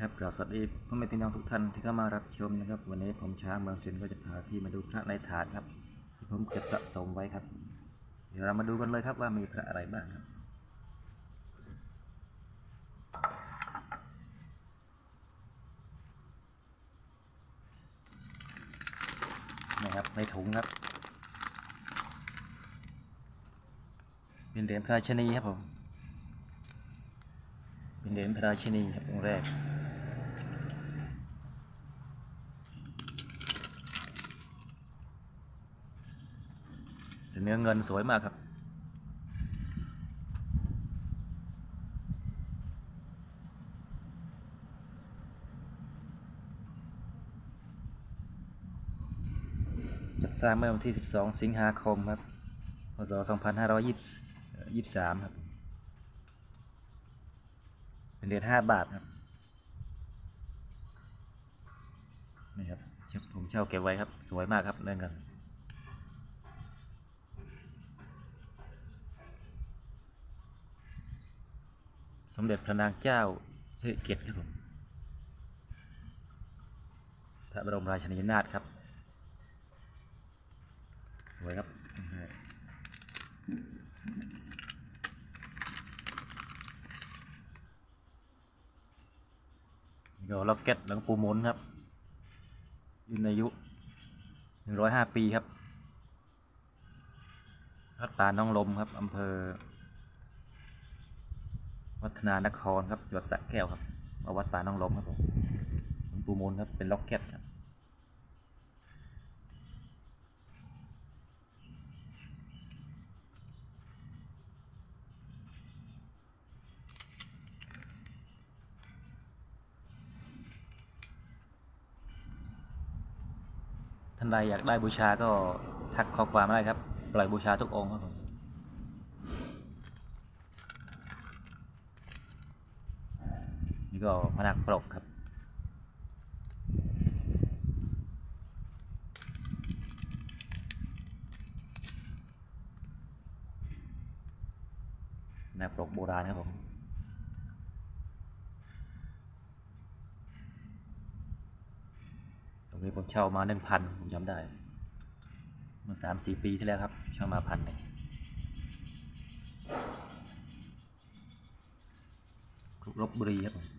ครับกราบสวัสดีพ่อแม่พี่น้องทุกท่านที่เข้ามารับชมนะครับ วันนี้ผมช้างเมืองศิลป์ก็จะพาพี่มาดูพระในถาดครับที่ผมเก็บสะสมไว้ครับ เดี๋ยวเรามาดูกันเลยครับว่ามีพระอะไรบ้างครับ นะครับในถุงครับ เป็นเหรียญพระราชนีครับผม เป็นเหรียญพระราชนีครับองค์แรก เนื้อเงินสวยมากครับ จัดสร้างเมื่อวันที่ 12 สิงหาคมครับพศ2523 ครับ เป็นเหรียญ5บาทครับ นี่ครับผมเช่าเก็บไว้ครับ สวยมากครับเรื่องเงิน สมเด็จพระนางเจ้าสิริกิติ์ครับผมพระบรมราชินีนาถครับ สวยครับนี่ก็ล็อกเก็ตหลวงปู่มุนครับอยู่ในอายุหนึ่งร้อยห้าปีครับวัดป่าน้องลมครับอำเภอ วัฒนานครครับจังหวัดสระแก้วครับมาวัดป่าน้องลมครับผมหลวงปู่มุนครับเป็นล็อกเก็ตครับท่านใดอยากได้บูชาก็ทักข้อความมาได้ครับ ปล่อยบูชาทุกองค์ครับผม นี่ก็พนักปรกครับ หนักปรกโบราณครับผมตรงนี้ผมเช่ามาหนึ่งพันผมจำได้เมื่อสามสี่ปีที่แล้วครับ เช่ามาพันหนึ่งลบบุรีครับ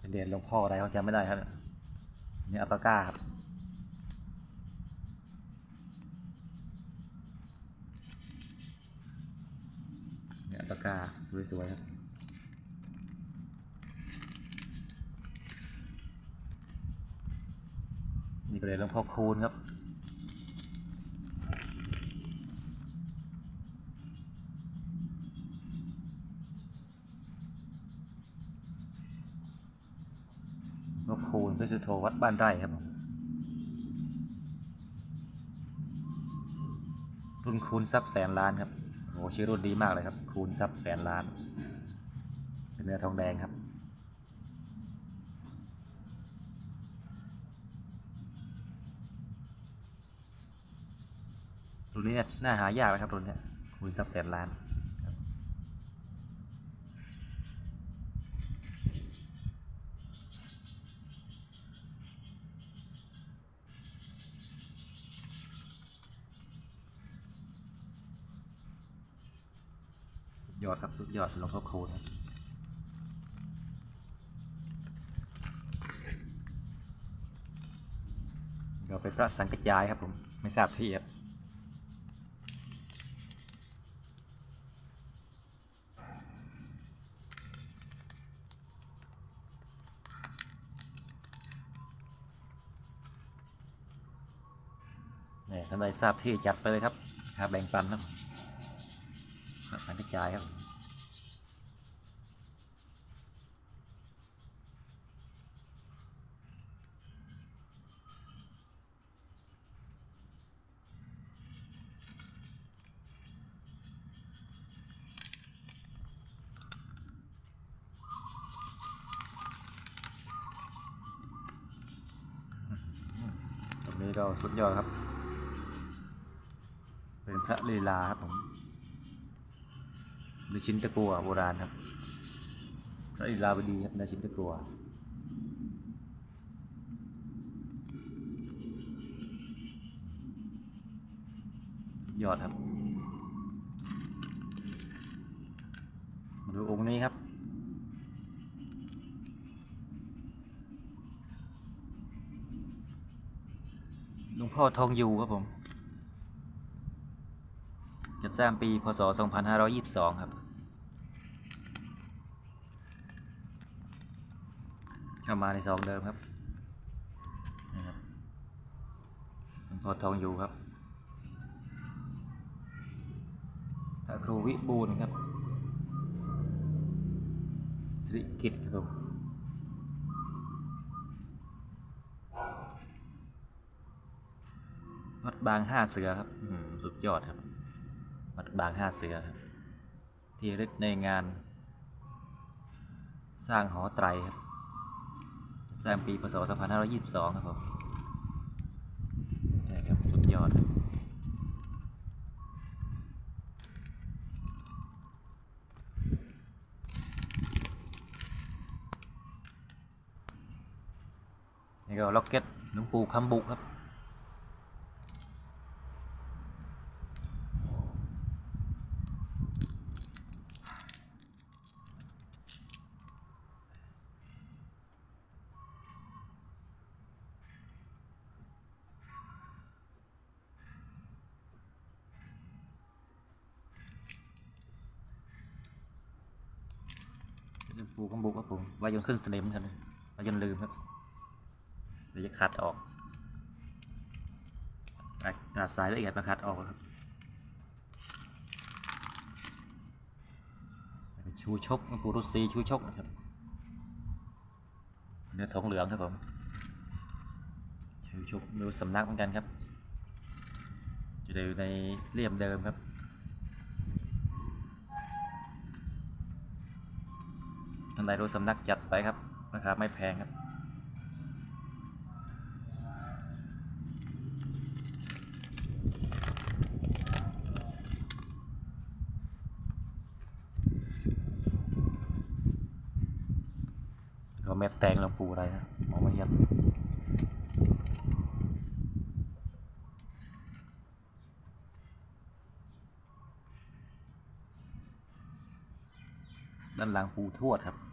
เป็นเรียนหลวงพ่ออะไรเขาจำไม่ได้ครับนี่อัปปาก้าครับเนี่ยปาก้าสวยๆครับนี่ก็เลยหลวงพ่อคูณครับ หล วงพ่อคูณพระสุโธวัดบ้านไร่ครับผมรุ่นคูณทรัพย์แสนล้านครับโอ้ชื่อรุ่นดีมากเลยครับ คูณทรัพย์แสนล้าน เป็นเนื้อทองแดงครับรุ่นนี้น่าหายากเลยครับรุ่นเนี้ยคูณทรัพย์แสนล้านครับสุด ยอดครับสุดยอดหลวงพ่อคูณครับเราไปพระสังกัจจายครับผม ไม่ทราบที่ครับนี่ท่านใดทราบที่จัดไปเลยครับครับแบ่งปันครับ สังกัจจายครับตรงนี้ก็สุดยอดครับ เป็นพระลีลาครับผม ในชิ้นตะกัวโบราณครับพระอิลาวดีครับในชิ้นตะกัวยอดครับมาดูองค์นี้ครับ หลวงพ่อทองอยู่ครับผม ร้างปี พศ 2522 ครับ เข้ามาในซองเดิมครับนี่ครับหลวงพ่อทองอยู่ครับพระครูวิบูลย์ครับสิริกิตครับผมวัดบางห้าเสือครับ สุดยอดครับ วัดบางห้าเสือครับที่ระลึกในงาน สร้างหอไตรครับ สร้างปีพศ 2522 ครับผมใช่ครับสุดยอดครับนี่ก็ล็อกเก็ตหลวงปู่คำบุกครับ หลวงปู่คำบุกครับผมวายนขึ้นสนิมครับวายนลืมครับเดี๋ยวจะคัดออกตัดตัดสายละเอียดมาคัดออกครับชูชกปูรุษีชูชกนะครับเนื้อทองเหลืองครับผมชูชกดูสำนักเหมือนกันครับจะอยู่ในเลี่ยมเดิมครับ ท่านใดรู้สำนักจัดไปครับราคาไม่แพงครับก็เม็ดแตงหลวงปูอะไรนะมองไม่เห็นด้านหลังปูทวดครับ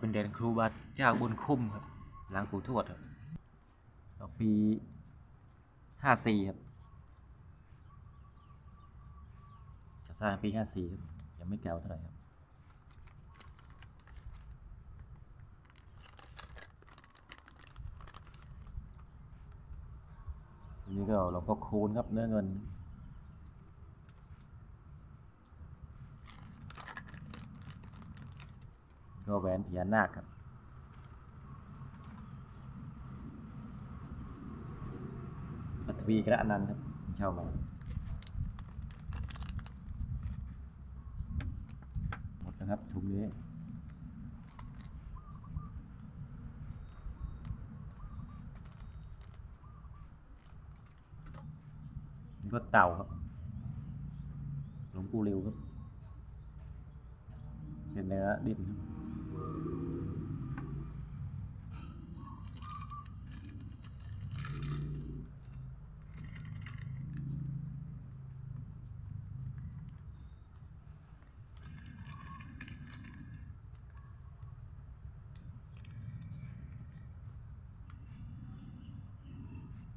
เป็นเด่นครูบาเจ้าบุญคุ้มครับ หลังปู่ทวดครับต่อปีห้าสี่ครับจะสร้างปีห้าสี่ครับยังไม่เก่าเท่าไหร่ครับอันนี้ก็หลวงพ่อคูณครับเนื้อเงิน ก็แหวนพญานาคครับปัทวีกระนันครับเช่ามาหมดนะครับถุงนี้ก็เต่าครับหลวงปู่เร็วครับเป็นเนื้อดิบครับ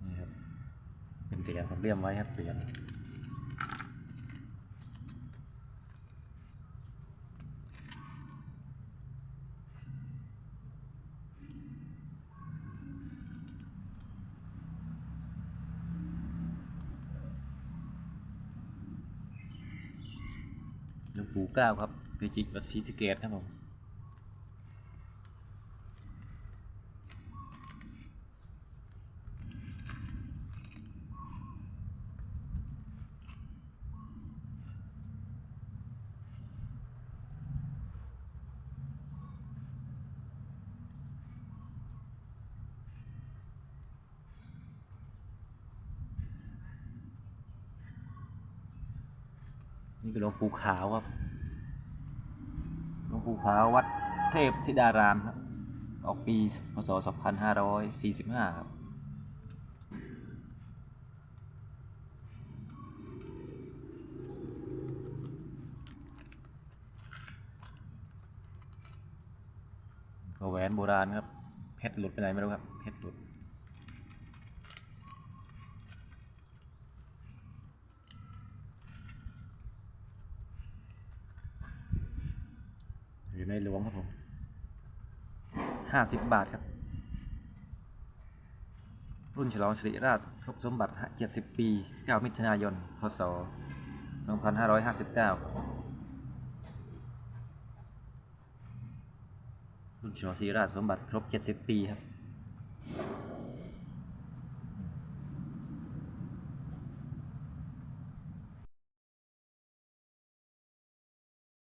นี่ครับ เป็นเรียมเลี่ยมไว้ครับเหรียญหลวงปู่เก้าครับเกจิตรวัดศรีสเกดครับผม นี่คือหลวงปู่ขาวครับหลวงปู่ขาววัดเทพธิดารามครับออกปีพศ 2545 ครับก็แหวนโบราณครับเพชรหลุดไปไหนไม่รู้ครับเพชรหลุด ในหลวงครับผมห้าสิบบาทครับ รุ่นฉลองสิริราชครบสมบัติเจ็ดสิบปี9มิถุนายน พศ2559รุ่นฉลองสิริราชสมบัติครบ70ปีครับ